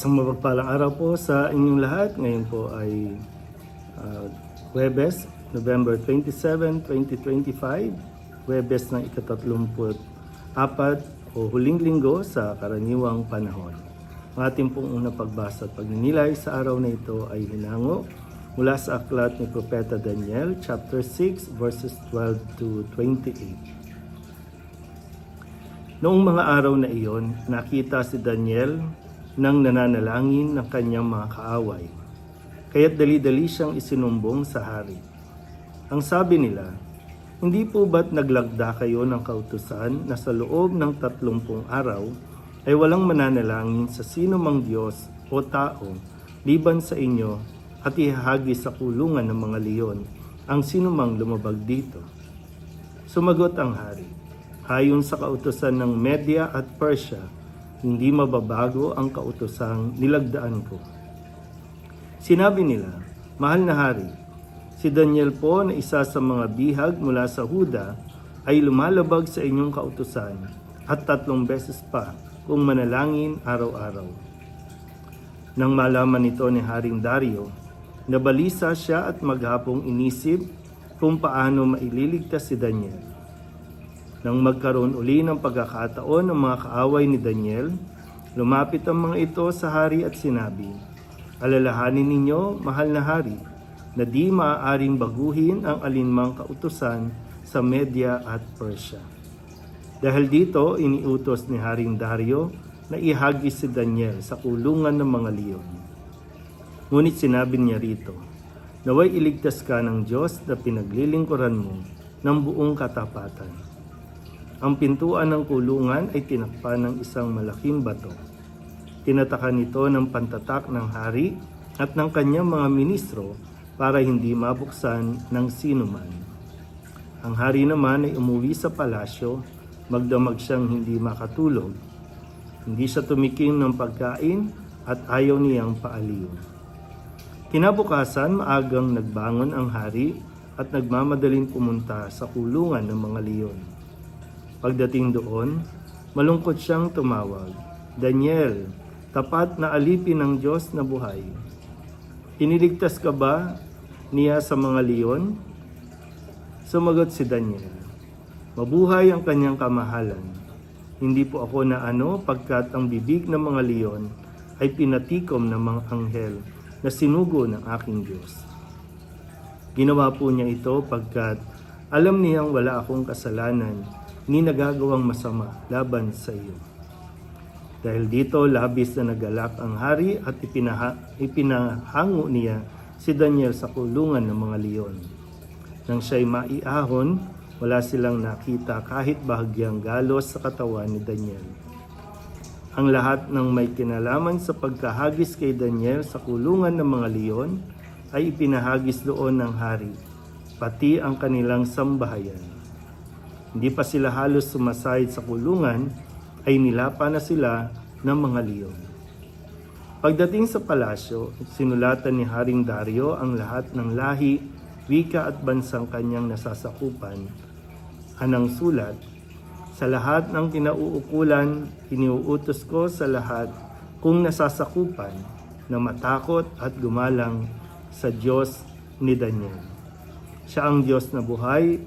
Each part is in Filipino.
Isang mapagpalang araw po sa inyong lahat. Ngayon po ay uh, Webes, November 27, 2025. Webes ng ikatatlumput apat o huling linggo sa karaniwang panahon. Ang ating pong unang pagbasa at pagninilay sa araw na ito ay hinango mula sa aklat ni Propeta Daniel, chapter 6, verses 12 to 28. Noong mga araw na iyon, nakita si Daniel nang nananalangin ng kanyang mga kaaway. Kaya't dali-dali siyang isinumbong sa hari. Ang sabi nila, Hindi po ba't naglagda kayo ng kautusan na sa loob ng tatlumpung araw ay walang mananalangin sa sino mang Diyos o tao liban sa inyo at ihahagi sa kulungan ng mga leon ang sino mang lumabag dito? Sumagot ang hari, Hayon sa kautusan ng Media at Persia, hindi mababago ang kautosang nilagdaan ko. Sinabi nila, Mahal na hari, si Daniel po na isa sa mga bihag mula sa Huda ay lumalabag sa inyong kautusan at tatlong beses pa kung manalangin araw-araw. Nang malaman nito ni Haring Dario, nabalisa siya at maghapong inisip kung paano maililigtas si Daniel. Nang magkaroon uli ng pagkakataon ng mga kaaway ni Daniel, lumapit ang mga ito sa hari at sinabi, Alalahanin ninyo, mahal na hari, na di maaaring baguhin ang alinmang kautusan sa Media at Persia. Dahil dito, iniutos ni Haring Dario na ihagis si Daniel sa kulungan ng mga leon. Ngunit sinabi niya rito, Naway iligtas ka ng Diyos na pinaglilingkuran mo ng buong katapatan. Ang pintuan ng kulungan ay tinakpan ng isang malaking bato. Tinatakan nito ng pantatak ng hari at ng kanyang mga ministro para hindi mabuksan ng sinuman. Ang hari naman ay umuwi sa palasyo, magdamag siyang hindi makatulog. Hindi siya tumikim ng pagkain at ayaw niyang paaliw. Kinabukasan, maagang nagbangon ang hari at nagmamadaling pumunta sa kulungan ng mga leon. Pagdating doon, malungkot siyang tumawag, Daniel, tapat na alipin ng Diyos na buhay. Iniligtas ka ba niya sa mga leon? Sumagot si Daniel, Mabuhay ang kanyang kamahalan. Hindi po ako na ano pagkat ang bibig ng mga leon ay pinatikom ng mga anghel na sinugo ng aking Diyos. Ginawa po niya ito pagkat alam niyang wala akong kasalanan ni nagagawang masama laban sa iyo. Dahil dito labis na nagalak ang hari at ipinaha, ipinahango niya si Daniel sa kulungan ng mga leon. Nang siya'y maiahon, wala silang nakita kahit bahagyang galos sa katawan ni Daniel. Ang lahat ng may kinalaman sa pagkahagis kay Daniel sa kulungan ng mga leon ay ipinahagis doon ng hari, pati ang kanilang sambahayan. Hindi pa sila halos sumasayid sa kulungan, ay nilapa na sila ng mga leon. Pagdating sa palasyo, sinulatan ni Haring Dario ang lahat ng lahi, wika at bansang kanyang nasasakupan. Anang sulat, sa lahat ng kinauukulan, iniuutos ko sa lahat kung nasasakupan na matakot at gumalang sa Diyos ni Daniel. Siya ang Diyos na buhay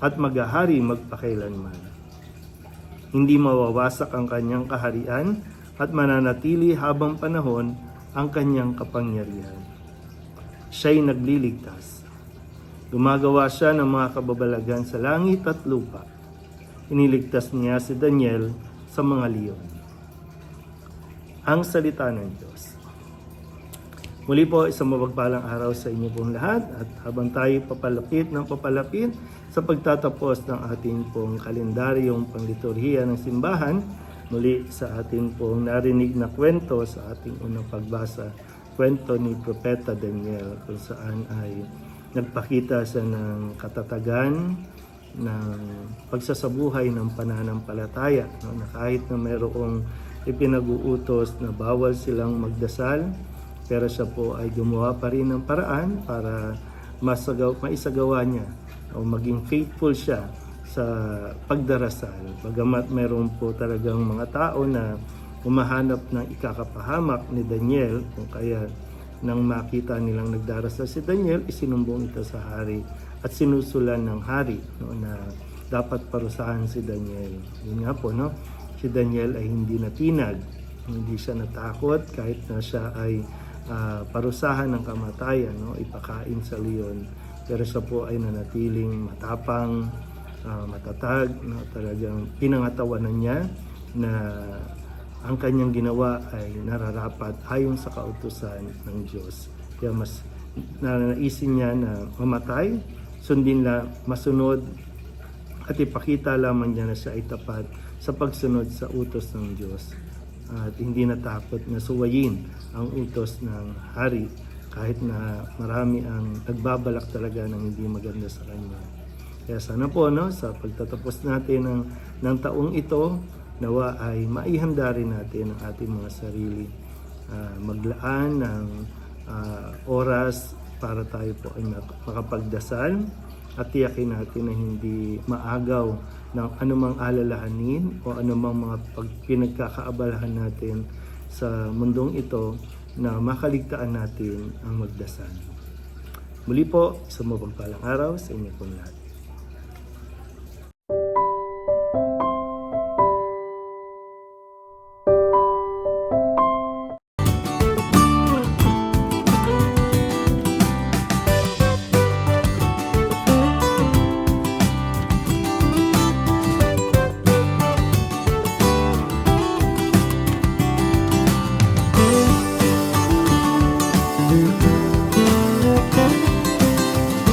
at maghahari magpakailanman. Hindi mawawasak ang kanyang kaharian at mananatili habang panahon ang kanyang kapangyarihan. Siya'y nagliligtas. Gumagawa siya ng mga kababalagan sa langit at lupa. Iniligtas niya si Daniel sa mga leon. Ang salita ng Diyos. Muli po, isang mapagpalang araw sa inyo pong lahat at habang tayo papalapit ng papalapit sa pagtatapos ng ating pong kalendaryong pangliturhiya ng simbahan, muli sa ating pong narinig na kwento sa ating unang pagbasa, kwento ni Propeta Daniel kung saan ay nagpakita siya ng katatagan, ng pagsasabuhay ng pananampalataya no? na kahit na mayroong ipinag-uutos na bawal silang magdasal pero siya po ay gumawa pa rin ng paraan para masagaw, maisagawa niya o maging faithful siya sa pagdarasal. Bagamat meron po talagang mga tao na umahanap ng ikakapahamak ni Daniel kung kaya nang makita nilang nagdarasal si Daniel, isinumbong ito sa hari at sinusulan ng hari no, na dapat parusahan si Daniel. Yun nga po, no? si Daniel ay hindi natinag, hindi siya natakot kahit na siya ay ah, parusahan ng kamatayan, no? ipakain sa leon. Pero siya po ay nanatiling matapang, ah, matatag, no? talagang pinangatawanan niya na ang kanyang ginawa ay nararapat ayon sa kautusan ng Diyos. Kaya mas nanaisin niya na mamatay, sundin la masunod at ipakita lamang niya na siya ay tapat sa pagsunod sa utos ng Diyos at hindi natakot na suwayin ang utos ng hari kahit na marami ang nagbabalak talaga ng hindi maganda sa kanya. Kaya sana po no, sa pagtatapos natin ng, ng taong ito, nawa ay maihanda rin natin ang ating mga sarili. Ah, maglaan ng ah, oras para tayo po ay mak- makapagdasal at tiyakin natin na hindi maagaw ng anumang alalahanin o anumang mga pinagkakaabalahan natin sa mundong ito na makaligtaan natin ang magdasal. Muli po, sa mapagpalang araw sa inyo pong lahat.